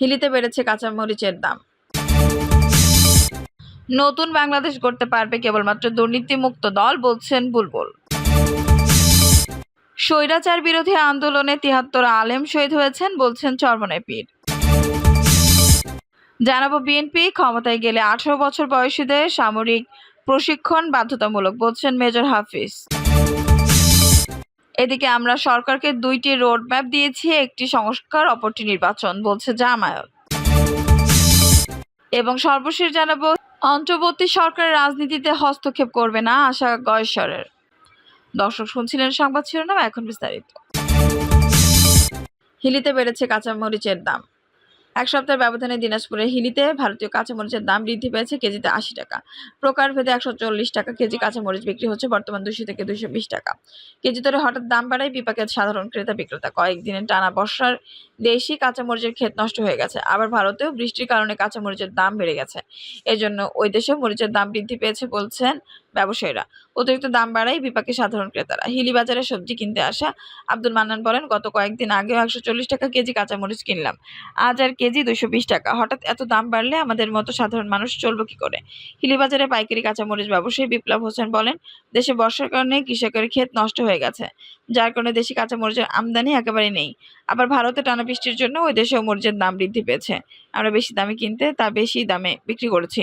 হিলিতে বেড়েছে কাঁচামরিচের দাম। নতুন বাংলাদেশ গড়তে পারবে কেবলমাত্র দুর্নীতিমুক্ত দল বলছেন বুলবুল। স্বৈরাচার বিরোধী আন্দোলনে তিহাত্তর আলেম শহীদ হয়েছেন বলছেন চরমনায় পীর। জানাব বিএনপি, ক্ষমতায় গেলে আঠারো বছর বয়সীদের সামরিক প্রশিক্ষণ বাধ্যতামূলক বলছেন মেজর হাফিজ। এদিকে আমরা সরকারকে দুইটি রোড ম্যাপ দিয়েছি, একটি সংস্কার, অপরটি নির্বাচন, বলছে জামায়াত। এবং সর্বশেষ জানাব, অন্তর্বর্তী সরকারের রাজনীতিতে হস্তক্ষেপ করবে না আশা গয়েশ্বরের। দর্শক শুনছিলেন সংবাদ শিরোনাম, এখন বিস্তারিত। হিলিতে বেড়েছে কাঁচামরিচের দাম। এক সপ্তাহের ব্যবধানে দিনাজপুরে হিলিতে ভারতীয় কাঁচামরিচের দাম বৃদ্ধি পেয়েছে কেজিতে আশি টাকা। প্রকারভেদে একশো চল্লিশ টাকা কেজি কাঁচামরিচ বিক্রি হচ্ছে বর্তমান দুশো থেকে দুশো বিশ টাকা। কেজি দরে হঠাৎ দাম বাড়ায় বিপাকে সাধারণ ক্রেতা বিক্রেতা। কয়েকদিনের টানা বর্ষার দেশি কাঁচামরিচের ক্ষেত নষ্ট হয়ে গেছে। আবার ভারতেও বৃষ্টির কারণে কাঁচামরিচের দাম বেড়ে গেছে। এজন্য ওই দেশেও মরিচের দাম বৃদ্ধি পেয়েছে বলছেন ব্যবসায়ীরা। অতিরিক্ত দাম বাড়ায় বিপাকে সাধারণ ক্রেতারা। হিলি বাজারে সবজি কিনতে আসা আব্দুল মান্নান বলেন, গত কয়েকদিন আগেও একশো চল্লিশ টাকা কেজি কাঁচামরিচ কিনলাম। আজ আর কেজি দুশো বিশ টাকা। হঠাৎ এত দাম বাড়লে আমাদের মতো সাধারণ মানুষ চলবে কি করে? হিলি বাজারে পাইকারি কাঁচামরিচ ব্যবসায়ী বিপ্লব হোসেন বলেন, দেশে বর্ষার কারণে কৃষকের ক্ষেত নষ্ট হয়ে গেছে। যার কারণে দেশি কাঁচামরিচের আমদানি একেবারে নেই। আবার ভারতে টানা বৃষ্টির জন্য ওই দেশেও মরিচের দাম বৃদ্ধি পেয়েছে। আমরা বেশি দামে কিনতে, তা বেশি দামে বিক্রি করেছি।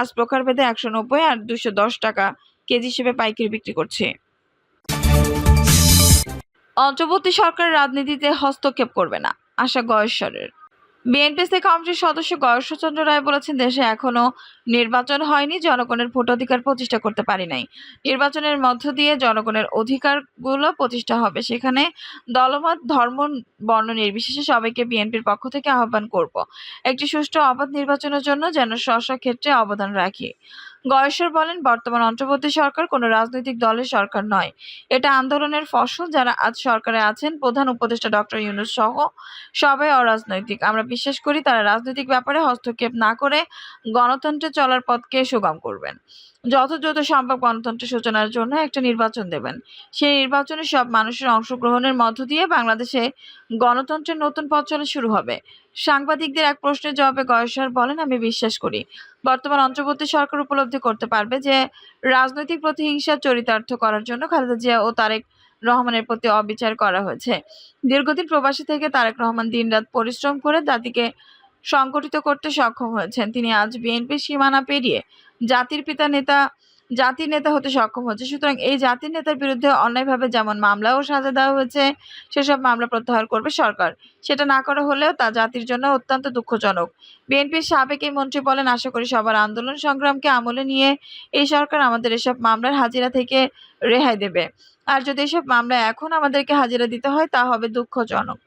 আজ প্রকারভেদে একশো নব্বই আর দুশো দশ টাকা কেজি হিসেবে পাইকারি বিক্রি করছি। অন্তর্বর্তী সরকার রাজনীতিতে হস্তক্ষেপ করবে না, আশা গয়েশ্বরের। বিএনপি থেকে কমিটির সদস্য গয়েশ্বরচন্দ্র রায় বলেছেন, দেশে এখনও নির্বাচন হয়নি, জনগণের ভোটাধিকার প্রতিষ্ঠা করতে পারি নাই। নির্বাচনের মধ্য দিয়ে জনগণের অধিকারগুলো প্রতিষ্ঠা হবে। সেখানে দলমত, ধর্ম, বর্ণ নির্বিশেষে সবাইকে বিএনপির পক্ষ থেকে আহ্বান করব। একটি সুষ্ঠু অবাধ নির্বাচনের জন্য যেন স্ব ক্ষেত্রে অবদান রাখি। গয়েশ্বর বলেন, বর্তমান অন্তর্বর্তী সরকার কোনো রাজনৈতিক দলের সরকার নয়। এটা আন্দোলনের ফসল যারা আজ সরকারে আছেন, প্রধান উপদেষ্টা ডক্টর ইউনুস সহ সবাই অরাজনৈতিক। আমরা বিশ্বাস করি তারা রাজনৈতিক ব্যাপারে হস্তক্ষেপ না করে গণতন্ত্রে চলার পথকে সুগম করবেন। দ্রুত সম্ভব গণতন্ত্রের সূচনার জন্য একটা নির্বাচন দেবেন। সেই নির্বাচনে সব মানুষের অংশগ্রহণের মধ্য দিয়ে বাংলাদেশে গণতন্ত্রের নতুন পথ শুরু হবে। সাংবাদিকদের এক প্রশ্নের জবাবে গয়েশ্বর বলেন, আমি বিশ্বাস করি, বর্তমান অন্তর্বর্তী সরকার উপলব্ধি করতে পারবে যে রাজনৈতিক প্রতিহিংসা চরিতার্থ করার জন্য খালেদা জিয়া ও তারেক রহমানের প্রতি অবিচার করা হয়েছে। দীর্ঘদিন প্রবাসী থেকে তারেক রহমান দিনরাত পরিশ্রম করে জাতিকে সংগঠিত করতে সক্ষম হয়েছেন। তিনি আজ বিএনপির সীমানা পেরিয়ে জাতির পিতা নেতা, জাতির নেতা হতে সক্ষম হচ্ছে সুতরাং এই জাতির নেতার বিরুদ্ধে অন্যায়ভাবে যেমন মামলা ও সাজা দেওয়া হয়েছে, সেসব মামলা প্রত্যাহার করবে সরকার। সেটা না করা হলেও তা জাতির জন্য অত্যন্ত দুঃখজনক। বিএনপির সাবেক এই মন্ত্রী বলেন, আশা করি সবার আন্দোলন সংগ্রামকে আমলে নিয়ে এই সরকার আমাদের এসব মামলার হাজিরা থেকে রেহাই দেবে। আর যদি এসব মামলা এখন আমাদেরকে হাজিরা দিতে হয়, তা হবে দুঃখজনক।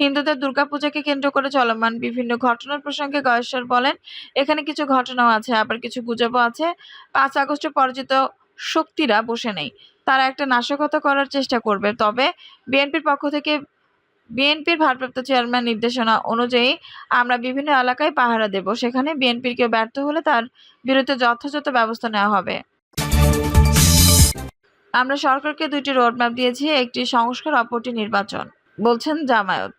হিন্দুদের দুর্গাপূজাকে কেন্দ্র করে চলমান বিভিন্ন ঘটনার প্রসঙ্গে গয়েশ্বর বলেন, এখানে কিছু ঘটনাও আছে, আবার কিছু গুজবও আছে। পাঁচ আগস্টে পরাজিত শক্তিরা বসে নেই। তারা একটা নাশকতা করার চেষ্টা করবে। তবে বিএনপির পক্ষ থেকে, বিএনপির ভারপ্রাপ্ত চেয়ারম্যান নির্দেশনা অনুযায়ী আমরা বিভিন্ন এলাকায় পাহারা দেব। সেখানে বিএনপির কেউ ব্যর্থ হলে তার বিরুদ্ধে যথাযথ ব্যবস্থা নেওয়া হবে। আমরা সরকারকে দুইটি রোডম্যাপ দিয়েছি, একটি সংস্কার, অপরটি নির্বাচন, বলছেন জামায়াত।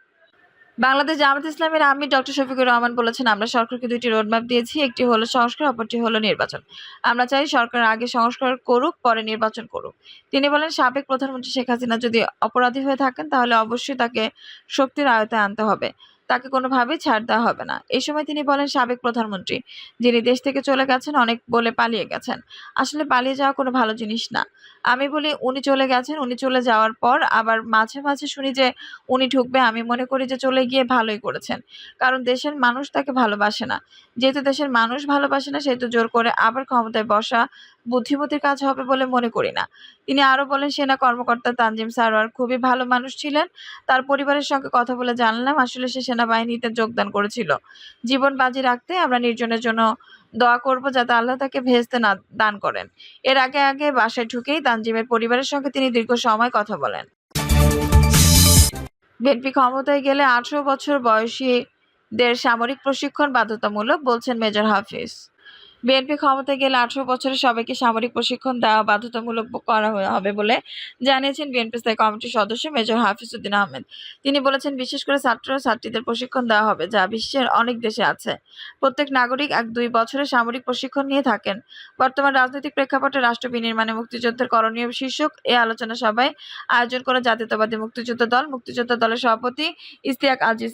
বাংলাদেশ জামাত ইসলামের আমি ডক্টর শফিকুর রহমান বলেছেন, আমরা সরকারকে দুইটি রোডম্যাপ দিয়েছি, একটি হলো সংস্কার, অপরটি হলো নির্বাচন। আমরা চাই সরকার আগে সংস্কার করুক, পরে নির্বাচন করুক। তিনি বলেন, সাবেক প্রধানমন্ত্রী শেখ হাসিনা যদি অপরাধী হয়ে থাকেন, তাহলে অবশ্যই তাকে শক্তির আয়তায় আনতে হবে। তাকে কোনোভাবেই ছাড় দেওয়া হবে না। এই সময় তিনি বলেন, সাবেক প্রধানমন্ত্রী, যিনি দেশ থেকে চলে গেছেন, অনেক বলে পালিয়ে গেছেন। আসলে পালিয়ে যাওয়া কোনো ভালো জিনিস না। আমি বলি, উনি চলে গেছেন, উনি চলে যাওয়ার পর আবার মাঝে মাঝে শুনি যে উনি ঢুকবে, আমি মনে করি যে চলে গিয়ে ভালোই করেছেন। কারণ দেশের মানুষ তাকে ভালোবাসে না। যেহেতু দেশের মানুষ ভালোবাসে না, সেহেতু জোর করে আবার ক্ষমতায় বসা বুদ্ধিমতির কাজ হবে বলে মনে করি না। তিনি আরও বলেন, সেনা কর্মকর্তা তানজিম সারোয়ার খুবই ভালো মানুষ ছিলেন। তার পরিবারের সঙ্গে কথা বলে জানলাম, আসলে সে সেনাবাহিনীতে যোগদান করেছিল। জীবন বাজি রাখতে আমরা নির্জনের জন্য দোয়া করব যাতে আল্লাহ তাকে ভেস্তে না, দান করেন। এর আগে আগে বাসায় ঢুকেই তানজিমের পরিবারের সঙ্গে তিনি দীর্ঘ সময় কথা বলেন। বিএনপি ক্ষমতায় গেলে আঠারো বছর বয়সীদের সামরিক প্রশিক্ষণ বাধ্যতামূলক, বলছেন মেজর হাফিজ। বিএনপি ক্ষমতায় গেলে আঠারো বছরে সবাইকে সামরিক প্রশিক্ষণ দেওয়া বাধ্যতামূলক করা হবে বলে জানিয়েছেন বিএনপি স্থায়ী কমিটির সদস্য মেজর হাফিজউদ্দিন আহমেদ। তিনি বলেছেন, বিশেষ করে ছাত্র ছাত্রীদের প্রশিক্ষণ দেওয়া হবে যা বিশ্বের অনেক দেশে আছে। প্রত্যেক নাগরিক এক দুই বছরের সামরিক প্রশিক্ষণ নিয়ে থাকেন। বর্তমান রাজনৈতিক প্রেক্ষাপটে রাষ্ট্র বিনির্মাণে মুক্তিযুদ্ধের করণীয় শীর্ষক এ আলোচনা সভায় আয়োজন করে জাতীয়তাবাদী মুক্তিযোদ্ধা দল, মুক্তিযোদ্ধা দলের সভাপতি ইশতিয়াক আজিজ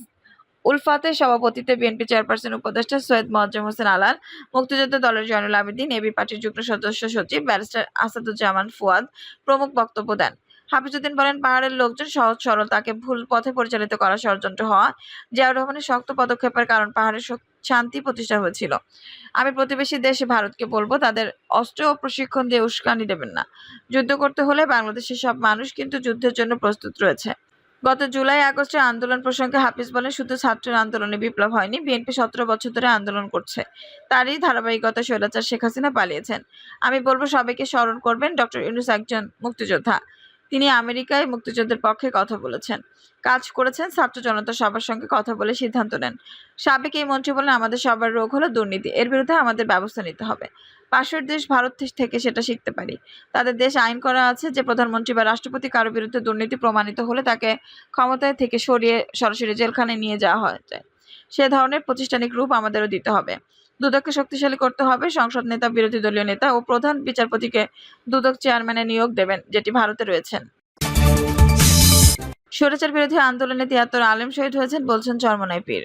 উলফাতের সভাপতিত্বে বিএনপি চেয়ারপারসন উপদেষ্টা সৈয়দ মোয়াজ্জেম হোসেন আলাল, মুক্তিযোদ্ধা দলের জয়নুল আবেদিন, এবি পার্টির যুগ্ম সদস্য সচিব ব্যারিস্টার আসাদুজ্জামান ফুয়াদ প্রমুখ বক্তব্য দেন। হাফিজউদ্দিন বলেন, পাহাড়ের লোকজন সহজ সরল, তাকে ভুল পথে পরিচালিত করা ষড়যন্ত্র হওয়া, জিয়াউর রহমানের শক্ত পদক্ষেপের কারণ পাহাড়ের শান্তি প্রতিষ্ঠা হয়েছিল। আমি প্রতিবেশী দেশ ভারতকে বলব, তাদের অস্ত্র ও প্রশিক্ষণ দিয়ে উস্কানি দেবেন না। যুদ্ধ করতে হলে বাংলাদেশের সব মানুষ কিন্তু যুদ্ধের জন্য প্রস্তুত রয়েছে। গত জুলাই আগস্টের আন্দোলন প্রসঙ্গে হাফিজ বলেন, শুধু ছাত্রের আন্দোলনে বিপ্লব হয়নি, বিএনপি সতেরো বছর ধরে আন্দোলন করছে। তারই ধারাবাহিকতা স্বৈরাচার শেখ হাসিনা পালিয়েছেন। আমি বলব, সবাইকে স্মরণ করবেন ডক্টর ইউনুস একজন মুক্তিযোদ্ধা। তিনি আমেরিকায় মুক্তিযুদ্ধের পক্ষে কথা বলেছেন। কাজ করেছেন, ছাত্র জনতা সবার সঙ্গে কথা বলে সিদ্ধান্ত নেন। সাবেক এই মন্ত্রী বলেন, আমাদের সবার রোগ হলো দুর্নীতি, এর বিরুদ্ধে আমাদের ব্যবস্থা নিতে হবে। পাশের দেশ ভারত থেকে সেটা শিখতে পারি। তাদের দেশ আইন করা আছে যে প্রধানমন্ত্রী বা রাষ্ট্রপতি কারও বিরুদ্ধে দুর্নীতি প্রমাণিত হলে তাকে ক্ষমতায় থেকে সরিয়ে সরাসরি জেলখানায় নিয়ে যাওয়া হয় সে ধরনের প্রতিষ্ঠানিক রূপ আমাদেরও দিতে হবে। দুদককে শক্তিশালী করতে হবে, সংসদ নেতা, বিরোধী দলীয় নেতা ও প্রধান বিচারপতিকে দুদক চেয়ারম্যানে নিয়োগ দেবেন, যেটি ভারতে রয়েছেন স্বৈরাচার বিরোধী আন্দোলনে তিয়াত্তর আলেম শহীদ হয়েছেন বলছেন চরমনাই পীর।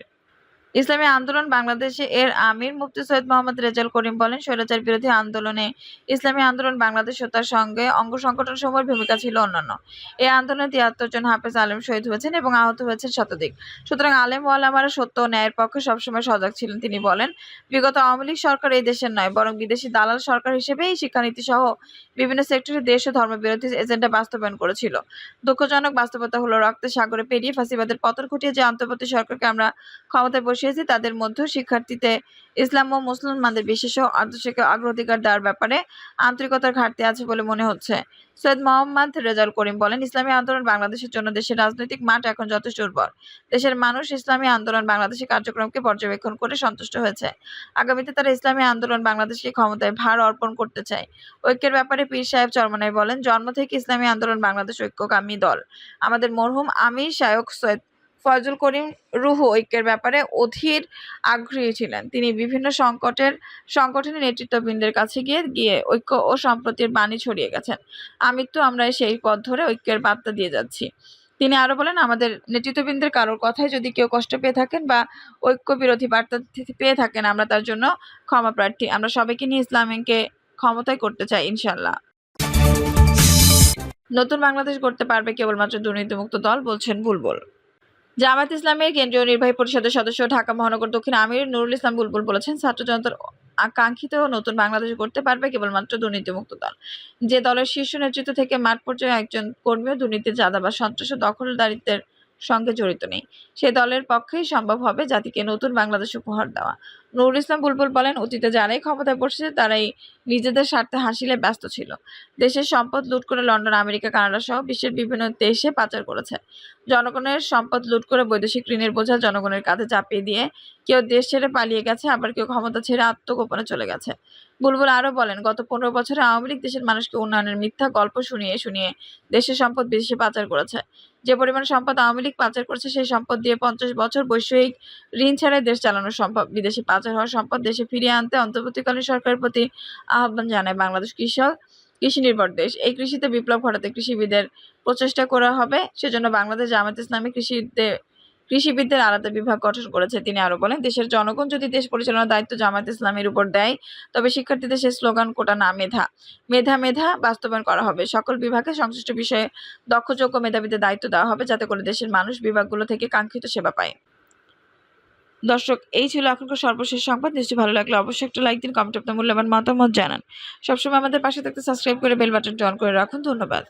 ইসলামী আন্দোলন বাংলাদেশে এর আমির মুফতি সৈয়দ মোহাম্মদ রেজাল করিম বলেন, স্বৈরাচার বিরোধী আন্দোলনে ইসলামী আন্দোলন বাংলাদেশ তার সঙ্গে অঙ্গ সংগঠন সমূহের ভূমিকা ছিল অন্যান্য। এই আন্দোলনে তিয়াত্তর জন হাফেজ আলেম শহীদ হয়েছেন এবং আহত হয়েছেন শতাধিক। সুতরাং আলেম ওয়ালামারা সত্য ও ন্যায়ের পক্ষে সবসময় সজাগ ছিলেন, তিনি বলেন, বিগত আওয়ামী লীগ সরকার এই দেশের নয়, বরং বিদেশি দালাল সরকার হিসেবে এই শিক্ষানীতি সহ বিভিন্ন সেক্টরে দেশ ও ধর্মবিরোধী এজেন্ডা বাস্তবায়ন করেছিল। দুঃখজনক বাস্তবতা হলো, রক্তের সাগরে পেরিয়ে ফাঁসিবাদের পতন ঘটিয়ে যে অন্তর্বর্তী সরকারকে আমরা ক্ষমতায় বসিয়েছি। তাদের মধ্যে শিক্ষার্থীতে ইসলাম ও মুসলমানদের বিশেষ আদর্শকে অগ্রাধিকার দেওয়ার ব্যাপারে আন্তরিকতার ঘাটতি আছে বলে মনে হচ্ছে। সৈয়দ মোহাম্মদ রেজাল করিম বলেন, ইসলামী আন্দোলন বাংলাদেশের জন্য দেশের রাজনৈতিক মাঠ এখন যথেষ্ট উর্বর। দেশের মানুষ ইসলামী আন্দোলন বাংলাদেশের কার্যক্রমকে পর্যবেক্ষণ করে সন্তুষ্ট হয়েছে। আগামীতে তারা ইসলামী আন্দোলন বাংলাদেশকে ক্ষমতায় ভার অর্পণ করতে চায়। ঐক্যের ব্যাপারে পীর সাহেব চরমনাই বলেন, জন্ম থেকে ইসলামী আন্দোলন বাংলাদেশ ঐক্যকামী দল। আমাদের মরহুম আমির শায়ক সৈয়দ ফয়জুল করিম রুহু ঐক্যের ব্যাপারে অধীর আগ্রহী ছিলেন। তিনি বিভিন্ন সংকটের সংগঠনের নেতৃত্ববৃন্দের কাছে গিয়ে গিয়ে ঐক্য ও সম্প্রতির বাণী ছড়িয়ে গেছেন। আমৃত্যু আমরা সেই পথ ধরে ঐক্যের বার্তা দিয়ে যাচ্ছি। তিনি আরও বলেন, আমাদের নেতৃত্ববৃন্দের কারোর কথায় যদি কেউ কষ্ট পেয়ে থাকেন বা ঐক্য বিরোধী বার্তা পেয়ে থাকেন, আমরা তার জন্য ক্ষমা প্রার্থী। আমরা সবাইকে নিয়ে ইসলামকে ক্ষমতায় করতে চাই ইনশাল্লাহ নতুন বাংলাদেশ করতে পারবে কেবলমাত্র দুর্নীতিমুক্ত দল, বলছেন বুলবুল। জামায়াত ইসলামের কেন্দ্রীয় নির্বাহী পরিষদের সদস্য ঢাকা মহানগর দক্ষিণ আমির নুরুল ইসলাম বুলবুল বলেছেন, ছাত্র জনতার আকাঙ্ক্ষিত নতুন বাংলাদেশ করতে পারবে কেবলমাত্র দুর্নীতিমুক্ত দল। যে দলের শীর্ষ নেতৃত্ব থেকে মাঠ পর্যায়ে একজন কর্মীও দুর্নীতি চাঁদা বা সন্ত্রাস দখলদারিত্বের সঙ্গে জড়িত নেই। সে দলের পক্ষেই সম্ভব হবে জাতিকে নতুন বাংলাদেশ উপহার দেওয়া। নুরুল ইসলাম বুলবুল বলেন, অতীতে যারাই ক্ষমতায় বসেছে, তারাই নিজেদের স্বার্থে হাসিলে ব্যস্ত ছিল। দেশের সম্পদ লুট করে লন্ডন, আমেরিকা, কানাডা সহ বিশ্বের বিভিন্ন দেশে পাচার করেছে। জনগণের সম্পদ লুট করে বৈদেশিক ঋণের বোঝা জনগণের কাঁধে চাপিয়ে দিয়ে কেউ দেশ ছেড়ে পালিয়ে গেছে, আবার কেউ ক্ষমতা ছেড়ে আত্মগোপনে চলে গেছে। বুলবুল আরও বলেন, গত পনেরো বছরে আওয়ামী লীগ দেশের মানুষকে উন্নয়নের মিথ্যা গল্প শুনিয়ে শুনিয়ে দেশের সম্পদ বিদেশে পাচার করেছে। যে পরিমাণ সম্পদ আওয়ামী লীগ পাচার করছে, সেই সম্পদ দিয়ে পঞ্চাশ বছর বৈষয়িক ঋণ ছাড়াই দেশ চালানো সম্ভব। বিদেশে পাচার হওয়া সম্পদ দেশে ফিরিয়ে আনতে অন্তর্বর্তীকালীন সরকারের প্রতি আহ্বান জানায় বাংলাদেশ কৃষক কৃষি নির্ভর দেশ। এই কৃষিতে বিপ্লব ঘটাতে কৃষিবিদের প্রচেষ্টা করা হবে। সেজন্য বাংলাদেশ জামাত ইসলামী কৃষিতে কৃষিবিদদের আলাদা বিভাগ গঠন করেছে, তিনি আরও বলেন, দেশের জনগণ যদি দেশ পরিচালনার দায়িত্ব জামায়াত ইসলামের উপর দেয়, তবে শিক্ষার্থীদের সে স্লোগান কোটা না মেধা। মেধা মেধা বাস্তবায়ন করা হবে। সকল বিভাগে সংশ্লিষ্ট বিষয়ে দক্ষযোগ্য মেধাবীদের দায়িত্ব দেওয়া হবে, যাতে করে দেশের মানুষ বিভাগগুলো থেকে কাঙ্ক্ষিত সেবা পায়। দর্শক, এই ছিল এখনকার সর্বশেষ সংবাদ। নিশ্চয়ই ভালো লাগলে অবশ্যই একটা লাইক দিন, কমেন্ট আপনার মূল্যবান মতামত জানান। সবসময় আমাদের পাশে থাকতে সাবস্ক্রাইব করে বেল বাটনটি অন করে রাখুন। ধন্যবাদ।